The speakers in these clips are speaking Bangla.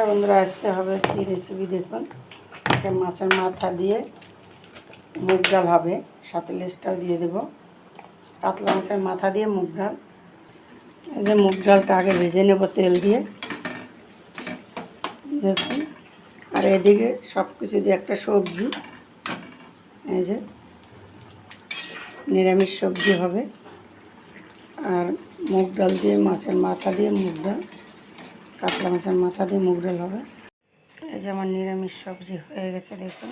নমস্কার বন্ধুরা, আজকে হবে কি রেসিপি দেখুন। আজকে মাছের মাথা দিয়ে মুগ ডাল হবে, সাথে লেসটাও দিয়ে দেব। কাতলা মাছের মাথা দিয়ে মুগ ডাল। এই যে মুগ ডালটা আগে ভেজে নেব তেল দিয়ে। দেখুন, আর এদিকে সব কিছু দিয়ে একটা সবজি। এই যে নিরামিষ সবজি হবে। আর মুগ ডাল দিয়ে, মাছের মাথা দিয়ে মুগ ডাল। কাতলা মাছের মাথা দিয়ে মুগ হবে। এই যে আমার নিরামিষ সবজি হয়ে গেছে, দেখুন।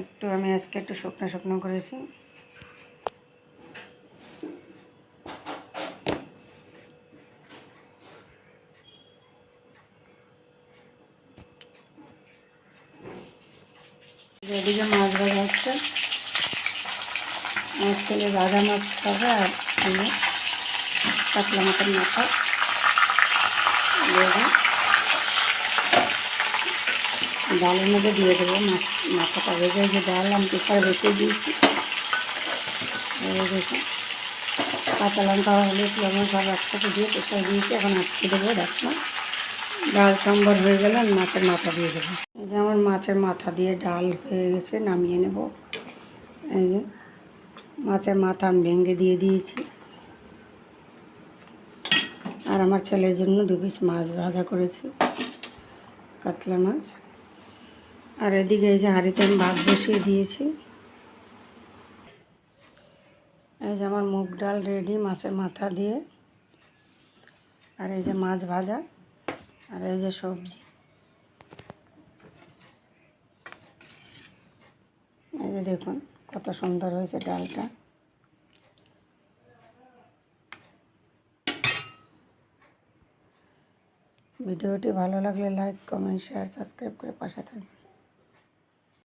একটু আমি আজকে একটু শুকনো শুকনো করেছি। এদিকে মাছ ভাজা হচ্ছে। আমার ছেলে ভাজা মাছ খাবে আর কাতলা মাছের মাথা দেবো ডালের মধ্যে দিয়ে দেবো। মাথাটা ভেজে যে ডাল আমি প্রেশার বসিয়ে দিয়েছি। কাঁচা লঙ্কা হলুদ, লবণ, সব একসাথে দিয়ে প্রেশার দিয়েছি। এখন আটকে দেবো দেখো ডাল সম্বর হয়ে গেলে আমি মাছের মাথা দিয়ে দেবো। এই যে আমার মাছের মাথা দিয়ে ডাল হয়ে গেছে, নামিয়ে নেব। এই যে মাছের মাথা আমি ভেঙে দিয়ে দিয়েছি। আর আমার ছেলের জন্য দু পিস মাছ ভাজা করেছি, কাতলা মাছ। আর এদিকে এই যে হাঁড়িতে আমি ভাত বসিয়ে দিয়েছি। এই যে আমার মুগ ডাল রেডি মাছের মাথা দিয়ে। আর এই যে মাছ ভাজা। আর এই যে সবজি। এই যে দেখুন কত সুন্দর হয়েছে ডালটা। ভিডিওটি ভালো লাগলে লাইক, কমেন্ট, শেয়ার, সাবস্ক্রাইব করে পাশে থাকবেন।